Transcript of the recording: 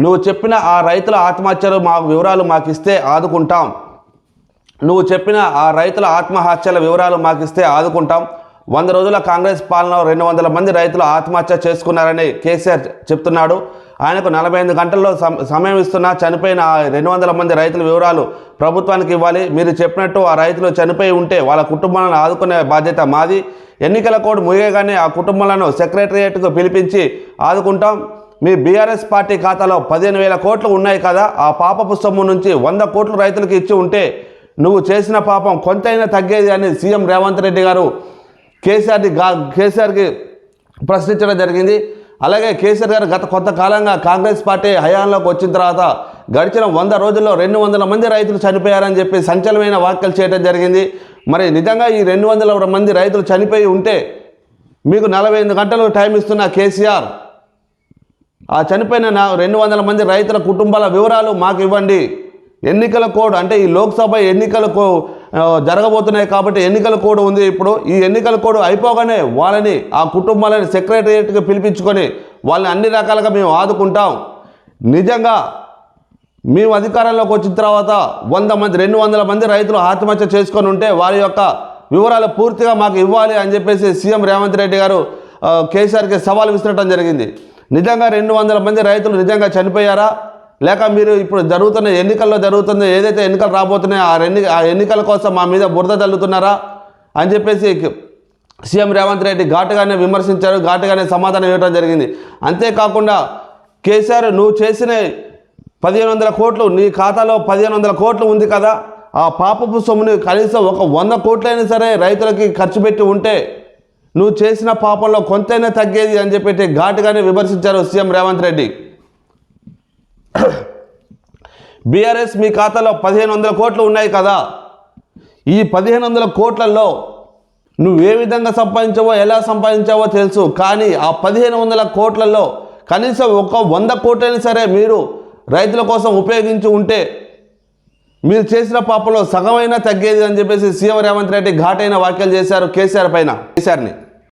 నువ్వు చెప్పిన ఆ రైతుల ఆత్మహత్యలు మాకు వివరాలు మాకు ఇస్తే ఆదుకుంటాం. నువ్వు చెప్పిన ఆ రైతుల ఆత్మహత్యల వివరాలు మాకు ఇస్తే ఆదుకుంటాం. వంద రోజుల కాంగ్రెస్ పాలన రెండు వందల మంది రైతులు ఆత్మహత్య చేసుకున్నారని కేసీఆర్ చెప్తున్నాడు. ఆయనకు నలభై ఐదు గంటల్లో సమ- సమయం ఇస్తున్నా. చనిపోయిన ఆ రెండు వందల మంది రైతుల వివరాలు ప్రభుత్వానికి ఇవ్వాలి. మీరు చెప్పినట్టు ఆ రైతులు చనిపోయి ఉంటే వాళ్ళ కుటుంబాలను ఆదుకునే బాధ్యత మాది. ఎన్నికల కోడ్ ముగియగానే ఆ కుటుంబాలను సెక్రటరియేట్కు పిలిపించి ఆదుకుంటాం. మీ బీఆర్ఎస్ పార్టీ ఖాతాలో పదిహేను వేల కోట్లు ఉన్నాయి కదా ఆ పాపపు సొమ్ము నుంచి వంద కోట్లు రైతులకు ఇచ్చి ఉంటే నువ్వు చేసిన పాపం కొంతైనా తగ్గేది అని సీఎం రేవంత్ రెడ్డి గారు కేసీఆర్ని గా కేసీఆర్కి ప్రశ్నించడం జరిగింది. అలాగే కేసీఆర్ గారు గత కొంతకాలంగా కాంగ్రెస్ పార్టీ హయాంలోకి వచ్చిన తర్వాత గడిచిన వంద రోజుల్లో రెండు వందల మంది రైతులు చనిపోయారని చెప్పి సంచలనమైన వ్యాఖ్యలు చేయడం జరిగింది. మరి నిజంగా ఈ రెండు వందల మంది రైతులు చనిపోయి ఉంటే మీకు నలభై ఐదు గంటలు టైం ఇస్తున్న కేసీఆర్ ఆ చనిపోయిన నా రెండు వందల మంది రైతుల కుటుంబాల వివరాలు మాకు ఇవ్వండి. ఎన్నికల కోడ్ అంటే ఈ లోక్సభ ఎన్నికల కో జరగబోతున్నాయి కాబట్టి ఎన్నికల కోడ్ ఉంది ఇప్పుడు. ఈ ఎన్నికల కోడ్ అయిపోగానే వాళ్ళని ఆ కుటుంబాలని సెక్రటరియట్కి పిలిపించుకొని వాళ్ళని అన్ని రకాలుగా మేము ఆదుకుంటాం. నిజంగా మేము అధికారంలోకి వచ్చిన తర్వాత వంద మంది రెండు వందల మంది రైతులు ఆత్మహత్య చేసుకొని ఉంటే వారి యొక్క వివరాలు పూర్తిగా మాకు ఇవ్వాలి అని చెప్పేసి సీఎం రేవంత్ రెడ్డి గారు కేసీఆర్కి సవాల్ విసిరటం జరిగింది. నిజంగా రెండు వందల మంది రైతులు నిజంగా చనిపోయారా? లేక మీరు ఇప్పుడు జరుగుతున్న ఎన్నికల్లో జరుగుతున్న ఏదైతే ఎన్నికలు రాబోతున్నాయో ఆ ఎన్ని ఆ ఎన్నికల కోసం మా మీద బురద తల్లుతున్నారా అని చెప్పేసి సీఎం రేవంత్ రెడ్డి ఘాటుగానే విమర్శించారు ఘాటుగానే సమాధానం ఇవ్వడం జరిగింది. అంతేకాకుండా కేసీఆర్ నువ్వు చేసిన పదిహేను వందల కోట్లు నీ ఖాతాలో పదిహేను వందల కోట్లు ఉంది కదా ఆ పాపపు సొమ్ముని కనీసం ఒక వంద కోట్లైనా సరే రైతులకి ఖర్చు పెట్టి ఉంటే నువ్వు చేసిన పాపంలో కొంతైనా తగ్గేది అని చెప్పి ఘాటుగానే విమర్శించారు సీఎం రేవంత్ రెడ్డి. బీఆర్ఎస్ మీ ఖాతాలో పదిహేను వందల కోట్లు ఉన్నాయి కదా. ఈ పదిహేను వందల కోట్లలో నువ్వు ఏ విధంగా సంపాదించావో ఎలా సంపాదించావో తెలుసు. కానీ ఆ పదిహేను వందల కోట్లలో కనీసం ఒక వంద కోట్లైనా సరే మీరు రైతుల కోసం ఉపయోగించి ఉంటే మీరు చేసిన పాపలో సగమైనా తగ్గేది అని చెప్పేసి సీఎం రేవంత్ రెడ్డి ఘాటైన వ్యాఖ్యలు చేశారు కేసీఆర్ పైన. కేసీఆర్ని.